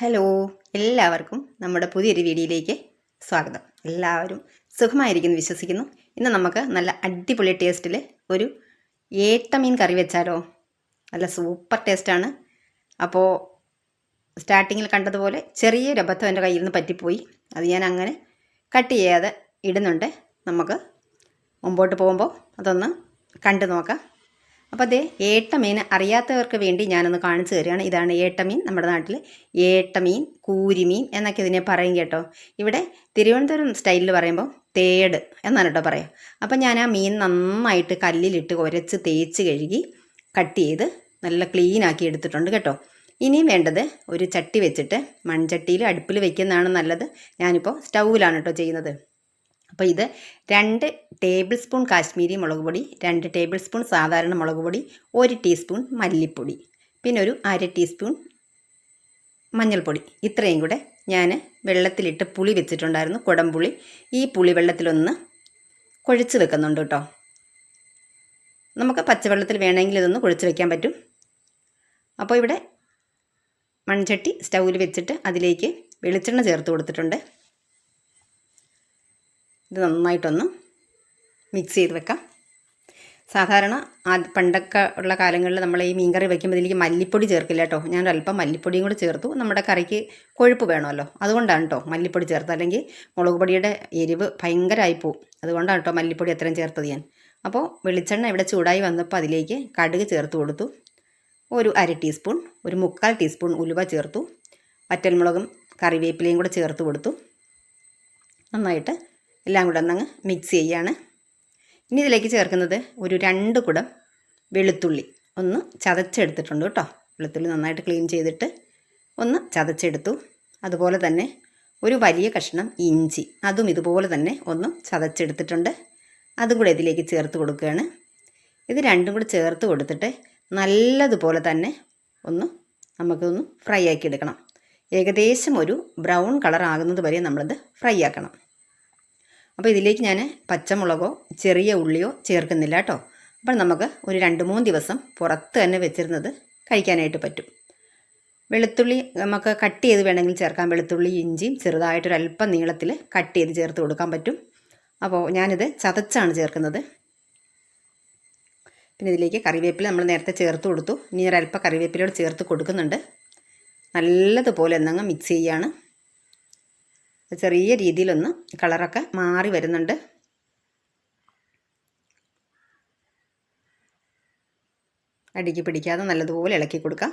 Hello എല്ലാവർക്കും നമ്മുടെ പുതിയൊരു വീഡിയോയിലേക്ക് സ്വാഗതം. എല്ലാവരും സുഖമായിരിക്കുന്നു വിശ്വസിക്കുന്നു. ഇന്ന് നമുക്ക് നല്ല അടിപൊളി ടേസ്റ്റിൽ ഒരു ഏട്ടമീൻ കറി വെച്ചാലോ? നല്ല സൂപ്പർ ടേസ്റ്റാണ് അപ്പോൾ സ്റ്റാർട്ടിങ്ങിൽ കണ്ടതുപോലെ ചെറിയൊരു അബദ്ധം എന്റെ കയ്യിൽ നിന്ന് പറ്റിപ്പോയി. അത് ഞാൻ അങ്ങനെ കട്ട് ചെയ്യാതെ ഇടുന്നുണ്ട്. നമുക്ക് മുമ്പോട്ട് പോകുമ്പോൾ അതൊന്ന് കണ്ടു നോക്കാം. അപ്പോൾ അതേ ഏട്ടമീൻ അറിയാത്തവർക്ക് വേണ്ടി ഞാനൊന്ന് കാണിച്ചു തരികയാണ്. ഇതാണ് ഏട്ടമീൻ നമ്മുടെ നാട്ടിൽ ഏട്ടമീൻ കൂരിമീൻ എന്നൊക്കെ ഇതിനെ പറയും കേട്ടോ. ഇവിടെ തിരുവനന്തപുരം സ്റ്റൈലിൽ പറയുമ്പോൾ തേട് എന്നാണ് കേട്ടോ പറയാം. അപ്പം ഞാൻ ആ മീൻ നന്നായിട്ട് കല്ലിലിട്ട് ഉരച്ച് തേച്ച് കഴുകി കട്ട് ചെയ്ത് നല്ല ക്ലീൻ ആക്കി എടുത്തിട്ടുണ്ട് കേട്ടോ. ഇനിയും വേണ്ടത് ഒരു ചട്ടി വെച്ചിട്ട് മൺചട്ടിയിൽ അടുപ്പിൽ വെക്കുന്നതാണ് നല്ലത്. ഞാനിപ്പോൾ സ്റ്റൗവിലാണ് കേട്ടോ ചെയ്യുന്നത്. അപ്പോൾ ഇത് രണ്ട് ടേബിൾ സ്പൂൺ കാശ്മീരി മുളക് പൊടി രണ്ട് ടേബിൾ സ്പൂൺ സാധാരണ മുളക് പൊടി ഒരു ടീസ്പൂൺ മല്ലിപ്പൊടി പിന്നെ ഒരു അര ടീസ്പൂൺ മഞ്ഞൾപ്പൊടി. ഇത്രയും കൂടെ ഞാൻ വെള്ളത്തിലിട്ട് പുളി വെച്ചിട്ടുണ്ടായിരുന്നു കുടംപുളി. ഈ പുളി വെള്ളത്തിലൊന്ന് കുഴച്ച് വെക്കുന്നുണ്ട് കേട്ടോ. നമുക്ക് പച്ചവെള്ളത്തിൽ വേണമെങ്കിൽ ഇതൊന്ന് കുഴച്ച് വെക്കാൻ പറ്റും. അപ്പോൾ ഇവിടെ മൺചട്ടി സ്റ്റൗവിൽ വെച്ചിട്ട് അതിലേക്ക് വെളിച്ചെണ്ണ ചേർത്ത് കൊടുത്തിട്ടുണ്ട്. ഇത് നന്നായിട്ടൊന്ന് മിക്സ് ചെയ്ത് വെക്കാം. സാധാരണ പണ്ടൊക്കെ ഉള്ള കാലങ്ങളിൽ നമ്മൾ ഈ മീൻകറി വയ്ക്കുമ്പോൾ ഇതിലേക്ക് മല്ലിപ്പൊടി ചേർക്കില്ല കേട്ടോ. ഞാൻ അല്പം മല്ലിപ്പൊടിയും കൂടി ചേർത്തു. നമ്മുടെ കറിക്ക് കൊഴുപ്പ് വേണമല്ലോ. അതുകൊണ്ടാണ് കേട്ടോ മല്ലിപ്പൊടി ചേർത്തത്. അല്ലെങ്കിൽ മുളക് പൊടിയുടെ എരിവ് ഭയങ്കരമായി പോവും. അതുകൊണ്ടാണ് കേട്ടോ മല്ലിപ്പൊടി അത്രയും ചേർത്തത് ഞാൻ. അപ്പോൾ വെളിച്ചെണ്ണ ഇവിടെ ചൂടായി വന്നപ്പോൾ അതിലേക്ക് കടുക് ചേർത്ത് കൊടുത്തു. ഒരു അര ടീസ്പൂൺ ഒരു മുക്കാൽ ടീസ്പൂൺ ഉലുവ ചേർത്തു. വറ്റൽമുളകും കറിവേപ്പിലയും കൂടെ ചേർത്ത് കൊടുത്തു. നന്നായിട്ട് എല്ലാം കൂടെ ഒന്നങ്ങ് മിക്സ് ചെയ്യുകയാണ് ഇനി ഇതിലേക്ക് ചേർക്കുന്നത് ഒരു രണ്ട് കുടം വെളുത്തുള്ളി. ഒന്ന് ചതച്ചെടുത്തിട്ടുണ്ട് കേട്ടോ. വെളുത്തുള്ളി നന്നായിട്ട് ക്ലീൻ ചെയ്തിട്ട് ഒന്ന് ചതച്ചെടുത്തു. അതുപോലെ തന്നെ ഒരു വലിയ കഷ്ണം ഇഞ്ചി. അതും ഇതുപോലെ തന്നെ ഒന്ന് ചതച്ചെടുത്തിട്ടുണ്ട്. അതും കൂടെ ഇതിലേക്ക് ചേർത്ത് കൊടുക്കുകയാണ്. ഇത് രണ്ടും കൂടെ ചേർത്ത് കൊടുത്തിട്ട് നല്ലതുപോലെ തന്നെ ഒന്ന് നമുക്കൊന്ന് ഫ്രൈ ആക്കി എടുക്കണം. ഏകദേശം ഒരു ബ്രൗൺ കളർ ആകുന്നത് വരെ നമ്മളത് ഫ്രൈ ആക്കണം. അപ്പോൾ ഇതിലേക്ക് ഞാൻ പച്ചമുളകോ ചെറിയ ഉള്ളിയോ ചേർക്കുന്നില്ല കേട്ടോ. അപ്പോൾ നമുക്ക് ഒരു രണ്ട് മൂന്ന് ദിവസം പുറത്ത് തന്നെ വെച്ചിരുന്നത് കഴിക്കാനായിട്ട് പറ്റും. വെളുത്തുള്ളി നമുക്ക് കട്ട് ചെയ്ത് വേണമെങ്കിൽ ചേർക്കാം. വെളുത്തുള്ളി ഇഞ്ചിയും ചെറുതായിട്ടൊരല്പം നീളത്തിൽ കട്ട് ചെയ്ത് ചേർത്ത് കൊടുക്കാൻ പറ്റും. അപ്പോൾ ഞാനിത് ചതച്ചാണ് ചേർക്കുന്നത്. പിന്നെ ഇതിലേക്ക് കറിവേപ്പില നമ്മൾ നേരത്തെ ചേർത്ത് കൊടുത്തു. ഇനി ഒരല്പം കറിവേപ്പിലയോട് ചേർത്ത് കൊടുക്കുന്നുണ്ട്. നല്ലതുപോലെ എന്നങ്ങ് മിക്സ് ചെയ്യാണ്. ചെറിയ രീതിയിലൊന്ന് കളറൊക്കെ മാറി വരുന്നുണ്ട്. അടിക്ക് പിടിക്കാതെ നല്ലതുപോലെ ഇളക്കി കൊടുക്കാം.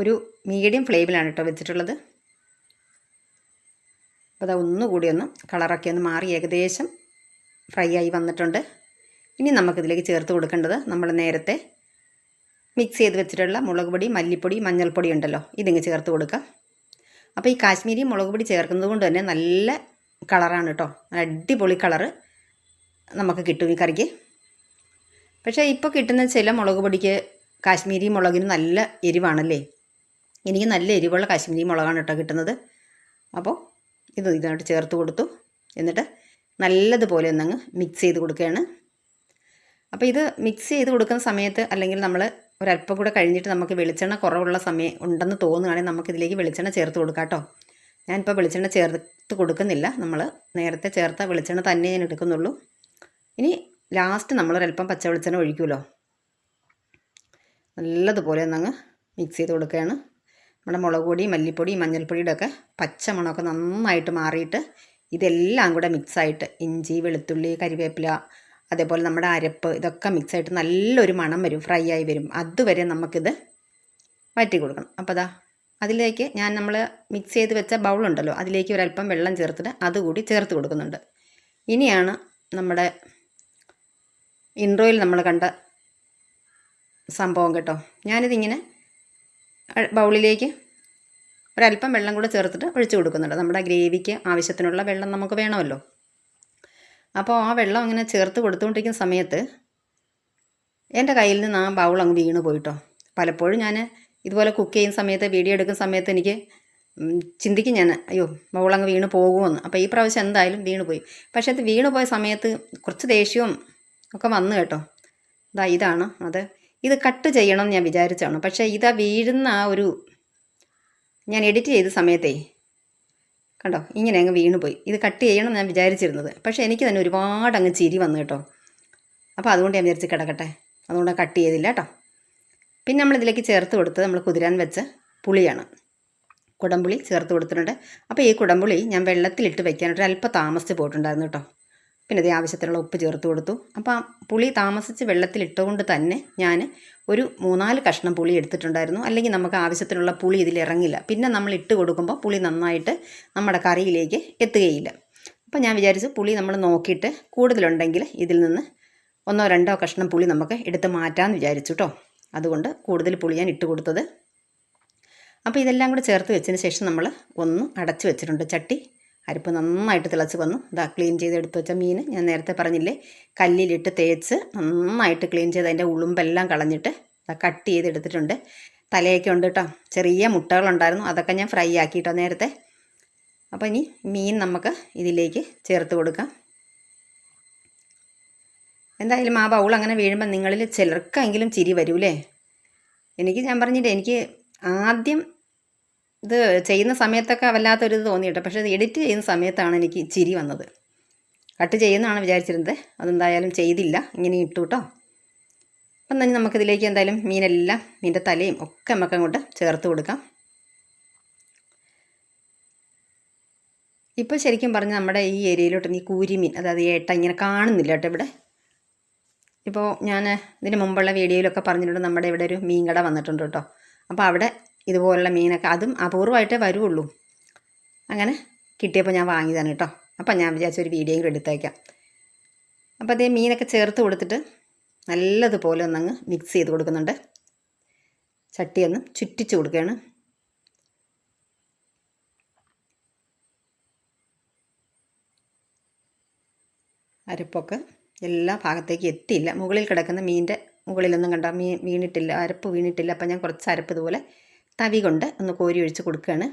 ഒരു മീഡിയം ഫ്ലെയിമിലാണ് കേട്ടോ വെച്ചിട്ടുള്ളത്. അപ്പോൾ അത് ഒന്നുകൂടി ഒന്ന് കളറൊക്കെ ഒന്ന് മാറി ഏകദേശം ഫ്രൈ ആയി വന്നിട്ടുണ്ട്. ഇനി നമുക്കിതിലേക്ക് ചേർത്ത് കൊടുക്കേണ്ടത് നമ്മൾ നേരത്തെ മിക്സ് ചെയ്ത് വെച്ചിട്ടുള്ള മുളക് പൊടി മല്ലിപ്പൊടി മഞ്ഞൾപ്പൊടി ഉണ്ടല്ലോ. ഇതിങ്ങ് ചേർത്ത് കൊടുക്കാം. അപ്പോൾ ഈ കാശ്മീരി മുളക് പൊടി ചേർക്കുന്നത് കൊണ്ട് തന്നെ നല്ല കളറാണ് കേട്ടോ അടിപൊളി കളറ് നമുക്ക് കിട്ടും ഈ കറിക്ക്. പക്ഷേ ഇപ്പോൾ കിട്ടുന്ന ചില മുളക് പൊടിക്ക് കാശ്മീരി മുളകിന് നല്ല എരിവാണല്ലേ? എനിക്ക് നല്ല എരിവുള്ള കാശ്മീരി മുളകാണ് കേട്ടോ കിട്ടുന്നത്. അപ്പോൾ ഇത് ഇതിനോട്ട് ചേർത്ത് കൊടുത്തു. എന്നിട്ട് നല്ലതുപോലെ ഒന്നങ്ങ് മിക്സ് ചെയ്ത് കൊടുക്കുകയാണ്. അപ്പോൾ ഇത് മിക്സ് ചെയ്ത് കൊടുക്കുന്ന സമയത്ത് അല്ലെങ്കിൽ നമ്മൾ ഒരല്പം കൂടെ കഴിഞ്ഞിട്ട് നമുക്ക് വെളിച്ചെണ്ണ കുറവുള്ള സമയം ഉണ്ടെന്ന് തോന്നുകയാണെങ്കിൽ നമുക്കിതിലേക്ക് വെളിച്ചെണ്ണ ചേർത്ത് കൊടുക്കാം കേട്ടോ. ഞാനിപ്പോൾ വെളിച്ചെണ്ണ ചേർത്ത് കൊടുക്കുന്നില്ല. നമ്മൾ നേരത്തെ ചേർത്ത വെളിച്ചെണ്ണ തന്നെ ഞാൻ എടുക്കുന്നുള്ളൂ. ഇനി ലാസ്റ്റ് നമ്മളൊരല്പം പച്ച വെളിച്ചെണ്ണ ഒഴിക്കുമല്ലോ നല്ലതുപോലെ ഒന്നങ്ങ് മിക്സ് ചെയ്ത് കൊടുക്കുകയാണ്. നമ്മുടെ മുളക് പൊടി മല്ലിപ്പൊടി മഞ്ഞൾപ്പൊടിയുടെ ഒക്കെ പച്ച മണമൊക്കെ നന്നായിട്ട് മാറിയിട്ട് ഇതെല്ലാം കൂടെ മിക്സായിട്ട് ഇഞ്ചി വെളുത്തുള്ളി കരിവേപ്പില അതേപോലെ നമ്മുടെ അരപ്പ് ഇതൊക്കെ മിക്സ് ആയിട്ട് നല്ലൊരു മണം വരും ഫ്രൈ ആയി വരും. അതുവരെ നമുക്കിത് വറ്റി കൊടുക്കണം അപ്പോൾ അതാ അതിലേക്ക് ഞാൻ നമ്മൾ മിക്സ് ചെയ്ത് വെച്ച ബൗളുണ്ടല്ലോ അതിലേക്ക് ഒരല്പം വെള്ളം ചേർത്തിട്ട് അതുകൂടി ചേർത്ത് കൊടുക്കുന്നുണ്ട്. ഇനിയാണ് നമ്മുടെ ഇൻട്രോയിൽ നമ്മൾ കണ്ട സംഭവം കേട്ടോ. ഞാനിതിങ്ങനെ ബൗളിലേക്ക് ഒരല്പം വെള്ളം കൂടെ ചേർത്തിട്ട് ഒഴിച്ചു കൊടുക്കുന്നുണ്ട്. നമ്മുടെ ഗ്രേവിക്ക് ആവശ്യത്തിനുള്ള വെള്ളം നമുക്ക് വേണമല്ലോ. അപ്പോൾ ആ വെള്ളം അങ്ങനെ ചേർത്ത് കൊടുത്തുകൊണ്ടിരിക്കുന്ന സമയത്ത് എന്റെ കയ്യിൽ നിന്ന് ആ ബൗൾ അങ്ങ് വീണ് പോയിട്ടോ. പലപ്പോഴും ഞാൻ ഇതുപോലെ കുക്ക് ചെയ്യുന്ന സമയത്ത് വീഡിയോ എടുക്കുന്ന സമയത്ത് എനിക്ക് ചിന്തിക്കും ഞാൻ അയ്യോ ബൗൾ അങ്ങ് വീണ് പോകുമെന്ന്. അപ്പോൾ ഈ പ്രാവശ്യം എന്തായാലും വീണ് പോയി. പക്ഷേ അത് വീണ് പോയ സമയത്ത് കുറച്ച് ദേഷ്യവും ഒക്കെ വന്നു കേട്ടോ. ഇതാ ഇതാണ് അത്. ഇത് കട്ട് ചെയ്യണം എന്ന് ഞാൻ വിചാരിച്ചാണ്. പക്ഷേ ഇതാ വീഴുന്ന ആ ഒരു ഞാൻ എഡിറ്റ് ചെയ്ത സമയത്തേ കണ്ടോ? ഇങ്ങനെ അങ്ങ് വീണുപോയി ഇത് കട്ട് ചെയ്യണം ഞാൻ വിചാരിച്ചിരുന്നത്. പക്ഷേ എനിക്ക് തന്നെ ഒരുപാട് അങ്ങ് ചിരി വന്നു കേട്ടോ. അപ്പോൾ അതുകൊണ്ട് ഞാൻ വിചാരിച്ച് കിടക്കട്ടെ. അതുകൊണ്ട് കട്ട് ചെയ്തില്ല കേട്ടോ. പിന്നെ നമ്മളിതിലേക്ക് ചേർത്ത് കൊടുത്ത് നമ്മൾ കുതിരാൻ വെച്ച പുളിയാണ്. കുടംപുളി ചേർത്ത് കൊടുത്തിട്ടുണ്ട്. അപ്പോൾ ഈ കുടംപുളി ഞാൻ വെള്ളത്തിലിട്ട് വെക്കാനായിട്ട് അല്പം താമസിച്ച് പോയിട്ടുണ്ടായിരുന്നു കേട്ടോ. പിന്നെ ഇത് ആവശ്യത്തിനുള്ള ഉപ്പ് ചേർത്ത് കൊടുത്തു. അപ്പോൾ ആ പുളി താമസിച്ച് വെള്ളത്തിലിട്ടുകൊണ്ട് തന്നെ ഞാൻ ഒരു മൂന്നാൽ കഷ്ണം പുളി എടുത്തിട്ടുണ്ടായിരുന്നു. അല്ലെങ്കിൽ നമുക്ക് ആവശ്യത്തിനുള്ള പുളി ഇതിൽ ഇറങ്ങില്ല. പിന്നെ നമ്മൾ ഇട്ട് കൊടുക്കുമ്പോൾ പുളി നന്നായിട്ട് നമ്മുടെ കറിയിലേക്ക് എത്തുകയില്ല. അപ്പോൾ ഞാൻ വിചാരിച്ചു പുളി നമ്മൾ നോക്കിയിട്ട് കൂടുതലുണ്ടെങ്കിൽ ഇതിൽ നിന്ന് ഒന്നോ രണ്ടോ കഷ്ണം പുളി നമുക്ക് എടുത്ത് മാറ്റാമെന്ന് വിചാരിച്ചു കേട്ടോ അതുകൊണ്ട് കൂടുതൽ പുളി ഞാൻ ഇട്ട് കൊടുത്തത്. അപ്പോൾ ഇതെല്ലാം കൂടെ ചേർത്ത് വെച്ചതിന് ശേഷം നമ്മൾ ഒന്ന് അടച്ചു വെച്ചിട്ടുണ്ട്. ചട്ടി അരിപ്പ് നന്നായിട്ട് തിളച്ച് വന്നു. ഇതാ ക്ലീൻ ചെയ്ത് എടുത്ത് വെച്ച മീൻ ഞാൻ നേരത്തെ പറഞ്ഞില്ലേ? കല്ലിലിട്ട് തേച്ച് നന്നായിട്ട് ക്ലീൻ ചെയ്ത് അതിന്റെ ഉളുമ്പെല്ലാം കളഞ്ഞിട്ട് കട്ട് ചെയ്തെടുത്തിട്ടുണ്ട്. തലയൊക്കെ ഉണ്ട് കേട്ടോ ചെറിയ മുട്ടകളുണ്ടായിരുന്നു. അതൊക്കെ ഞാൻ ഫ്രൈ ആക്കിയിട്ടോ നേരത്തെ. അപ്പോൾ ഇനി മീൻ നമുക്ക് ഇതിലേക്ക് ചേർത്ത് കൊടുക്കാം. എന്തായാലും ആ ബൗൾ അങ്ങനെ വീഴുമ്പോൾ നിങ്ങളിൽ ചിലർക്കെങ്കിലും ചിരി വരൂലേ? എനിക്ക് ഞാൻ പറഞ്ഞിട്ട് എനിക്ക് ആദ്യം ഇത് ചെയ്യുന്ന സമയത്തൊക്കെ വല്ലാത്തൊരു ഇത് തോന്നിയിട്ട് പക്ഷേ ഇത് എഡിറ്റ് ചെയ്യുന്ന സമയത്താണ് എനിക്ക് ചിരി വന്നത്. കട്ട് ചെയ്യുന്നതാണ് വിചാരിച്ചിരുന്നത്. അതെന്തായാലും ചെയ്തില്ല. ഇങ്ങനെ ഇട്ടു കേട്ടോ അപ്പം തന്നെ നമുക്കിതിലേക്ക് എന്തായാലും മീനെല്ലാം മീന്റെ തലയും ഒക്കെ നമുക്ക് അങ്ങോട്ട് ചേർത്ത് കൊടുക്കാം. ഇപ്പോൾ ശരിക്കും പറഞ്ഞാൽ നമ്മുടെ ഈ ഏരിയയിലോട്ട് ഈ കൂരിമീൻ അതായത് ഏട്ട ഇങ്ങനെ കാണുന്നില്ല കേട്ടോ ഇവിടെ. ഇപ്പോൾ ഞാൻ ഇതിന് മുമ്പുള്ള വീഡിയോയിലൊക്കെ പറഞ്ഞിട്ടുണ്ട് നമ്മുടെ ഇവിടെ ഒരു മീൻകട വന്നിട്ടുണ്ട് കേട്ടോ. അപ്പോൾ അവിടെ ഇതുപോലുള്ള മീനൊക്കെ അതും അപൂർവമായിട്ടേ വരുള്ളൂ. അങ്ങനെ കിട്ടിയപ്പോൾ ഞാൻ വാങ്ങിയതാണ് കേട്ടോ. അപ്പം ഞാൻ വിചാരിച്ച ഒരു വീഡിയോ കൂടെ എടുത്തേക്കാം. അപ്പോൾ അതേ മീനൊക്കെ ചേർത്ത് കൊടുത്തിട്ട് നല്ലതുപോലെ ഒന്നങ്ങ് മിക്സ് ചെയ്ത് കൊടുക്കുന്നുണ്ട്. ചട്ടി ഒന്ന് ചുറ്റിച്ച് കൊടുക്കുകയാണ്. അരപ്പൊക്കെ എല്ലാ ഭാഗത്തേക്ക് എത്തിയില്ല. മുകളിൽ കിടക്കുന്ന മീനിന്റെ മുകളിലൊന്നും കണ്ട മീൻ വീണിട്ടില്ല അരപ്പ് വീണിട്ടില്ല. അപ്പം ഞാൻ കുറച്ച് അരപ്പ് ഇതുപോലെ തവി കൊണ്ട് ഒന്ന് കോരി ഒഴിച്ച് കൊടുക്കുകയാണ്.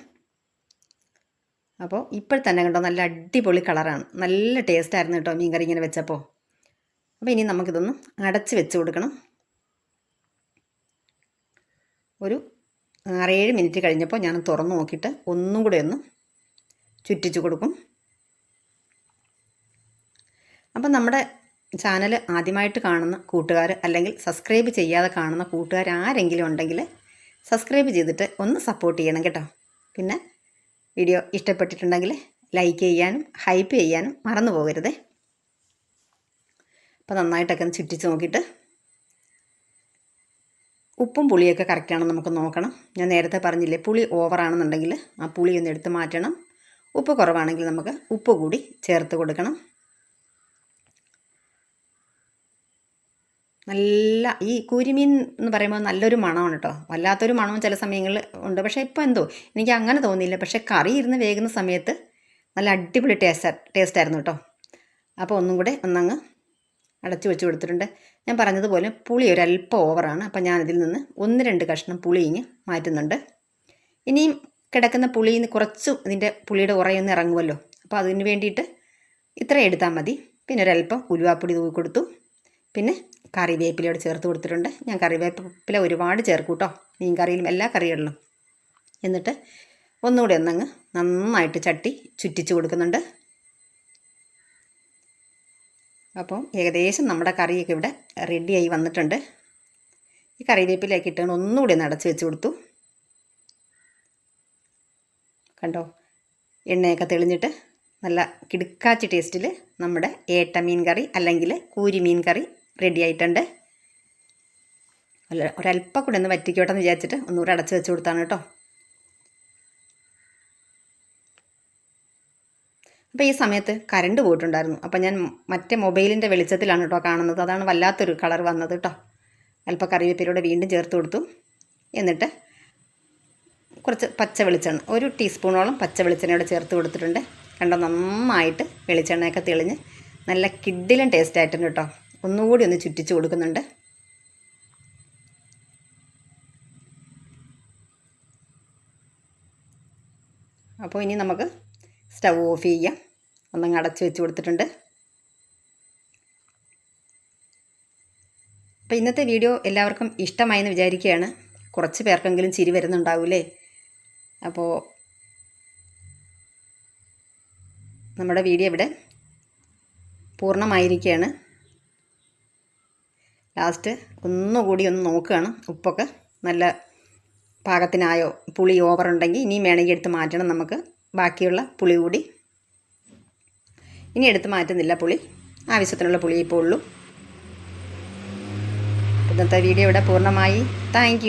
അപ്പോൾ ഇപ്പോൾ തന്നെ കണ്ടോ നല്ല അടിപൊളി കളറാണ്. നല്ല ടേസ്റ്റായിരുന്നു കേട്ടോ മീൻ കറി ഇങ്ങനെ വെച്ചപ്പോൾ. അപ്പോൾ ഇനി നമുക്കിതൊന്ന് അടച്ച് വെച്ച് കൊടുക്കണം. ഒരു ആറേഴ് മിനിറ്റ് കഴിഞ്ഞപ്പോൾ ഞാൻ തുറന്ന് നോക്കിയിട്ട് ഒന്നും കൂടെ ഒന്ന് ചുറ്റിച്ചു കൊടുക്കും. അപ്പം നമ്മുടെ ചാനൽ ആദ്യമായിട്ട് കാണുന്ന കൂട്ടുകാർ അല്ലെങ്കിൽ സബ്സ്ക്രൈബ് ചെയ്യാതെ കാണുന്ന കൂട്ടുകാർ ആരെങ്കിലും ഉണ്ടെങ്കിൽ സബ്സ്ക്രൈബ് ചെയ്തിട്ട് ഒന്ന് സപ്പോർട്ട് ചെയ്യണം കേട്ടോ. പിന്നെ വീഡിയോ ഇഷ്ടപ്പെട്ടിട്ടുണ്ടെങ്കിൽ ലൈക്ക് ചെയ്യാനും ഹൈപ്പ് ചെയ്യാനും മറന്നു പോകരുതേ. അപ്പോൾ നന്നായിട്ടൊക്കെ ഒന്ന് ചുറ്റിച്ച് നോക്കിയിട്ട് ഉപ്പും പുളിയൊക്കെ കറക്റ്റാണെന്ന് നമുക്ക് നോക്കണം. ഞാൻ നേരത്തെ പറഞ്ഞില്ലേ പുളി ഓവറാണെന്നുണ്ടെങ്കിൽ ആ പുളി ഒന്ന് എടുത്ത് മാറ്റണം. ഉപ്പ് കുറവാണെങ്കിൽ നമുക്ക് ഉപ്പ് കൂടി ചേർത്ത് കൊടുക്കണം. നല്ല ഈ കൂരിമീൻ എന്ന് പറയുമ്പോൾ നല്ലൊരു മണമാണ് കേട്ടോ വല്ലാത്തൊരു മണവും ചില സമയങ്ങളിൽ ഉണ്ട്. പക്ഷേ ഇപ്പോൾ എന്തോ? എനിക്ക് അങ്ങനെ തോന്നിയില്ല. പക്ഷേ കറി ഇരുന്ന് വേകുന്ന സമയത്ത് നല്ല അടിപൊളി ടേസ്റ്റ് ടേസ്റ്റ് ആയിരുന്നു കേട്ടോ അപ്പോൾ ഒന്നും കൂടെ ഒന്നങ്ങ് അടച്ചു വെച്ച് കൊടുത്തിട്ടുണ്ട്. ഞാൻ പറഞ്ഞതുപോലെ പുളി ഒരല്പം ഓവറാണ് അപ്പോൾ ഞാനിതിൽ നിന്ന് ഒന്ന് രണ്ട് കഷ്ണം പുളി ഇങ്ങ് മാറ്റുന്നുണ്ട്. ഇനിയും കിടക്കുന്ന പുളിയിൽ നിന്ന് കുറച്ച് ഇതിന്റെ പുളിയുടെ ഉറയൊന്ന് ഇറങ്ങുമല്ലോ അപ്പോൾ അതിന് വേണ്ടിയിട്ട് ഇത്ര എടുത്താൽ മതി. പിന്നെ ഒരല്പം ഉലുവാപ്പൊടി തൂക്കി കൊടുത്തു. പിന്നെ കറിവേപ്പിലയോട് ചേർത്ത് കൊടുത്തിട്ടുണ്ട്. ഞാൻ കറിവേപ്പില ഒരുപാട് ചേർക്കും മീൻ കറിയിലും എല്ലാ കറികളിലും. എന്നിട്ട് ഒന്നുകൂടി ഒന്നങ്ങ് നന്നായിട്ട് ചട്ടി ചുറ്റിച്ച് കൊടുക്കുന്നുണ്ട്. അപ്പോൾ ഏകദേശം നമ്മുടെ കറിയൊക്കെ ഇവിടെ റെഡിയായി വന്നിട്ടുണ്ട്. ഈ കറിവേപ്പിലേക്ക് ഇട്ടാണ് ഒന്നുകൂടി ഒന്ന് വെച്ച് കൊടുത്തു. കണ്ടോ? എണ്ണയൊക്കെ തെളിഞ്ഞിട്ട് നല്ല കിടുക്കാച്ചി ടേസ്റ്റിൽ നമ്മുടെ ഏട്ട മീൻ കറി അല്ലെങ്കിൽ കൂരി മീൻ കറി റെഡി ആയിട്ടുണ്ട്. ഒരല്പം കൂടെ ഒന്ന് വറ്റിക്കോട്ടെ എന്ന് വിചാരിച്ചിട്ട് ഒന്നുകൂടെ അടച്ച് വെച്ച് കൊടുത്താണ് കേട്ടോ. അപ്പോൾ ഈ സമയത്ത് കറണ്ട് പോയിട്ടുണ്ടായിരുന്നു. അപ്പോൾ ഞാൻ മറ്റേ മൊബൈലിന്റെ വെളിച്ചത്തിലാണ് കേട്ടോ കാണുന്നത്. അതാണ് വല്ലാത്തൊരു കളർ വന്നത് കേട്ടോ. അല്പം കറിവേപ്പിലൂടെ വീണ്ടും ചേർത്ത് കൊടുത്തു. എന്നിട്ട് കുറച്ച് പച്ച വെളിച്ചെണ്ണ ഒരു ടീസ്പൂണോളം പച്ച വെളിച്ചെണ്ണയോടെ ചേർത്ത് കൊടുത്തിട്ടുണ്ട്. കണ്ടോ നന്നായിട്ട് വെളിച്ചെണ്ണയൊക്കെ തെളിഞ്ഞ് നല്ല കിഡിലും ടേസ്റ്റ് ആയിട്ടുണ്ട് കേട്ടോ. ഒന്നുകൂടി ഒന്ന് ചുറ്റിച്ച് കൊടുക്കുന്നുണ്ട്. അപ്പോൾ ഇനി നമുക്ക് സ്റ്റവ് ഓഫ് ചെയ്യാം. ഒന്നങ്ങ് അടച്ച് വെച്ച് കൊടുത്തിട്ടുണ്ട്. അപ്പോൾ ഇന്നത്തെ വീഡിയോ എല്ലാവർക്കും ഇഷ്ടമായെന്ന് വിചാരിക്കുകയാണ്. കുറച്ച് പേർക്കെങ്കിലും ചിരി വരുന്നുണ്ടാവൂലേ? അപ്പോൾ നമ്മുടെ വീഡിയോ ഇവിടെ പൂർണമായിരിക്കുകയാണ്. ലാസ്റ്റ് ഒന്നുകൂടി ഒന്ന് നോക്കുകയാണ്. ഉപ്പൊക്കെ നല്ല പാകത്തിനായോ പുളി ഓവർ ഉണ്ടെങ്കിൽ ഇനിയും വേണമെങ്കിൽ എടുത്ത് മാറ്റണം നമുക്ക്. ബാക്കിയുള്ള പുളി കൂടി. ഇനി എടുത്ത് മാറ്റുന്നില്ല പുളി. ആവശ്യത്തിനുള്ള പുളി ഇപ്പോൾ ഉള്ളൂ. ഇന്നത്തെ വീഡിയോ ഇവിടെ പൂർണമായി. താങ്ക്